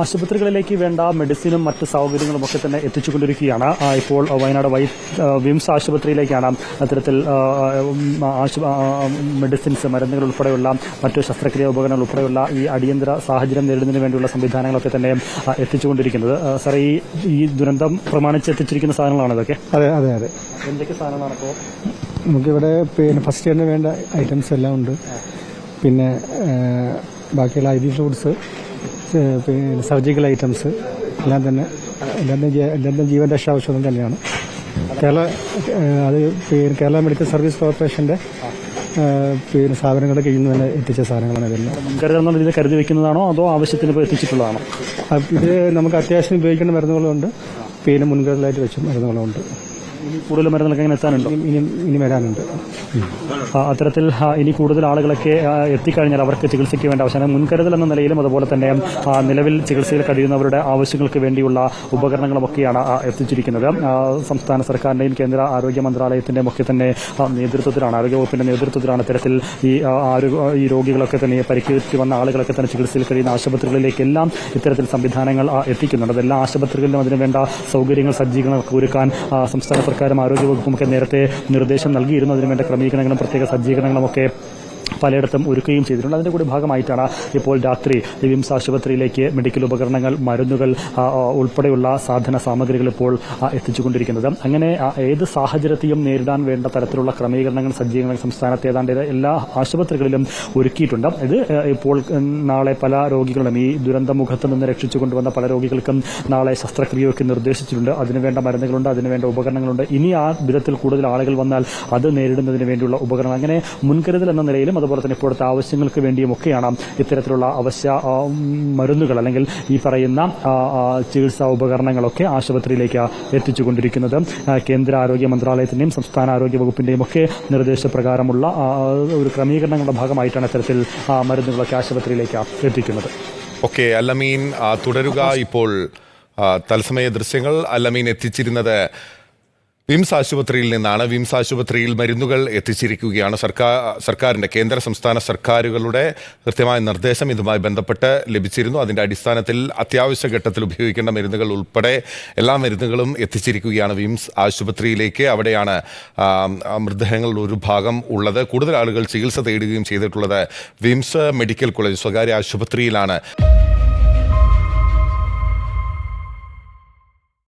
ആശുപത്രികളിലേക്ക് വേണ്ട മെഡിസിനും മറ്റ് സൗകര്യങ്ങളും ഒക്കെ തന്നെ എത്തിച്ചുകൊണ്ടിരിക്കുകയാണ്. ഇപ്പോൾ വയനാട് വൈ വിംസ് ആശുപത്രിയിലേക്കാണ് അത്തരത്തിൽ മെഡിസിൻസ് മരുന്നുകൾ ഉൾപ്പെടെയുള്ള മറ്റു ശസ്ത്രക്രിയ ഉപകരണങ്ങൾ ഉൾപ്പെടെയുള്ള ഈ അടിയന്തര സാഹചര്യം നേരിടുന്നതിന് വേണ്ടിയുള്ള സംവിധാനങ്ങളൊക്കെ തന്നെ എത്തിച്ചുകൊണ്ടിരിക്കുന്നത്. സാർ ഈ ഈ ദുരന്തം പ്രമാണിച്ച് എത്തിച്ചിരിക്കുന്ന സാധനങ്ങളാണ് ഇതൊക്കെ? അതെ അതെ അതെ. എന്തൊക്കെ സാധനങ്ങളാണ് ഇപ്പോൾ നമുക്കിവിടെ പിന്നെ ഫസ്റ്റ് എയ്ഡിന് വേണ്ട ഐറ്റംസ് എല്ലാം ഉണ്ട്. പിന്നെ ബാക്കിയുള്ള ഐ വി ഫ്ലൂഡ്സ് പിന്നെ സർജിക്കൽ ഐറ്റംസ് എല്ലാം തന്നെ എല്ലാം എല്ലാം ജീവൻ രക്ഷാ ഔഷധം തന്നെയാണ്. കേരള അത് പിന്നെ കേരള മെഡിക്കൽ സർവീസ് കോർപ്പറേഷന്റെ പിന്നെ സാധനങ്ങളുടെ കീഴിൽ നിന്ന് തന്നെ എത്തിച്ച സാധനങ്ങളാണ് ഇതെല്ലാം. മുൻകരുതൽ രീതിയിൽ കരുതി വെക്കുന്നതാണോ അതോ ആവശ്യത്തിന് എത്തിച്ചിട്ടുള്ളതാണോ? ഇത് നമുക്ക് അത്യാവശ്യം ഉപയോഗിക്കേണ്ട മരുന്നുകളുണ്ട്. പിന്നെ മുൻകരുതലായിട്ട് വെച്ച മരുന്നുകളുണ്ട്. കൂടുതൽ മരുന്നുകളൊക്കെ ഇങ്ങനെ എത്താനുണ്ടോ? ഇനി വരാനുണ്ട്. അത്തരത്തിൽ ഇനി കൂടുതൽ ആളുകളൊക്കെ എത്തിക്കഴിഞ്ഞാൽ അവർക്ക് ചികിത്സയ്ക്ക് വേണ്ട അവസാനം മുൻകരുതൽ എന്ന നിലയിലും അതുപോലെ തന്നെ നിലവിൽ ചികിത്സയിൽ കഴിയുന്നവരുടെ ആവശ്യങ്ങൾക്ക് വേണ്ടിയുള്ള ഉപകരണങ്ങളുമൊക്കെയാണ് എത്തിച്ചിരിക്കുന്നത്. സംസ്ഥാന സർക്കാരിന്റെയും കേന്ദ്ര ആരോഗ്യ മന്ത്രാലയത്തിന്റെയും ഒക്കെ തന്നെ നേതൃത്വത്തിലാണ് ആരോഗ്യവകുപ്പിന്റെ നേതൃത്വത്തിലാണ് ഇത്തരത്തിൽ ഈ ഈ രോഗികളൊക്കെ തന്നെ പരിക്കേറ്റ് വന്ന ആളുകളൊക്കെ തന്നെ ചികിത്സയിൽ കഴിയുന്ന ആശുപത്രികളിലേക്കെല്ലാം ഇത്തരത്തിൽ സംവിധാനങ്ങൾ എത്തിക്കുന്നുണ്ട്. അതെല്ലാ ആശുപത്രികളിലും അതിന് വേണ്ട സൗകര്യങ്ങൾ സജ്ജീകരണമൊക്കെ ഒരുക്കാൻ സംസ്ഥാന സർക്കാരും ആരോഗ്യവകുപ്പും ഒക്കെ നേരത്തെ നിർദ്ദേശം നൽകിയിരുന്നു അതിനുവേണ്ട ക്രമീകരണങ്ങളും പ്രത്യേക സജ്ജീകരണങ്ങളും ഒക്കെ പലയിടത്തും ഒരുക്കുകയും ചെയ്തിട്ടുണ്ട്. അതിന്റെ കൂടി ഭാഗമായിട്ടാണ് ഇപ്പോൾ രാത്രി വിംസ് ആശുപത്രിയിലേക്ക് മെഡിക്കൽ ഉപകരണങ്ങൾ മരുന്നുകൾ ഉൾപ്പെടെയുള്ള സാധന സാമഗ്രികൾ ഇപ്പോൾ എത്തിച്ചുകൊണ്ടിരിക്കുന്നത്. അങ്ങനെ ഏത് സാഹചര്യത്തെയും നേരിടാൻ വേണ്ട തരത്തിലുള്ള ക്രമീകരണങ്ങൾ സജ്ജീകരണങ്ങൾ സംസ്ഥാനത്ത് ഏതാണ്ട് എല്ലാ ആശുപത്രികളിലും ഒരുക്കിയിട്ടുണ്ട്. ഇത് ഇപ്പോൾ നാളെ പല രോഗികളും ഈ ദുരന്തമുഖത്ത് നിന്ന് രക്ഷിച്ചുകൊണ്ടുവന്ന പല രോഗികൾക്കും നാളെ ശസ്ത്രക്രിയയൊക്കെ നിർദ്ദേശിച്ചിട്ടുണ്ട്. അതിനുവേണ്ട മരുന്നുകളുണ്ട് അതിനുവേണ്ട ഉപകരണങ്ങളുണ്ട്. ഇനി ആ വിധത്തിൽ കൂടുതൽ ആളുകൾ വന്നാൽ അത് നേരിടുന്നതിന് വേണ്ടിയുള്ള ഉപകരണം അങ്ങനെ മുൻകരുതൽ എന്ന നിലയിലും അതുപോലെ തന്നെ ഇപ്പോഴത്തെ ആവശ്യങ്ങൾക്ക് വേണ്ടിയുമൊക്കെയാണ് ഇത്തരത്തിലുള്ള അവശ്യ മരുന്നുകൾ അല്ലെങ്കിൽ ഈ പറയുന്ന ചികിത്സാ ഉപകരണങ്ങളൊക്കെ ആശുപത്രിയിലേക്ക് എത്തിച്ചുകൊണ്ടിരിക്കുന്നത്. കേന്ദ്ര ആരോഗ്യ മന്ത്രാലയത്തിന്റെയും സംസ്ഥാന ആരോഗ്യ വകുപ്പിന്റെയും ഒക്കെ നിർദ്ദേശപ്രകാരമുള്ള ഒരു ക്രമീകരണങ്ങളുടെ ഭാഗമായിട്ടാണ് ഇത്തരത്തിൽ മരുന്നുകളൊക്കെ ആശുപത്രിയിലേക്ക് എത്തിക്കുന്നത്. ഓക്കെ അല്ലമീൻ തുടരുക ഇപ്പോൾ തത്സമയ ദൃശ്യങ്ങൾ അല്ലമീൻ എത്തിച്ചിരുന്നത്. വിംസ് ആശുപത്രിയിൽ നിന്നാണ് വിംസ് ആശുപത്രിയിൽ മരുന്നുകൾ എത്തിച്ചിരിക്കുകയാണ്. സർക്കാർ സർക്കാരിന്റെ കേന്ദ്ര സംസ്ഥാന സർക്കാരുകളുടെ കൃത്യമായ നിർദ്ദേശം ഇതുമായി ബന്ധപ്പെട്ട് ലഭിച്ചിരുന്നു. അതിന്റെ അടിസ്ഥാനത്തിൽ അത്യാവശ്യ ഘട്ടത്തിൽ ഉപയോഗിക്കേണ്ട മരുന്നുകൾ ഉൾപ്പെടെ എല്ലാ മരുന്നുകളും എത്തിച്ചിരിക്കുകയാണ് വിംസ് ആശുപത്രിയിലേക്ക്. അവിടെയാണ് മൃതദേഹങ്ങളുടെ ഒരു ഭാഗം ഉള്ളത്. കൂടുതൽ ആളുകൾ ചികിത്സ തേടുകയും ചെയ്തിട്ടുള്ളത് വിംസ് മെഡിക്കൽ കോളേജ് സ്വകാര്യ ആശുപത്രിയിലാണ്.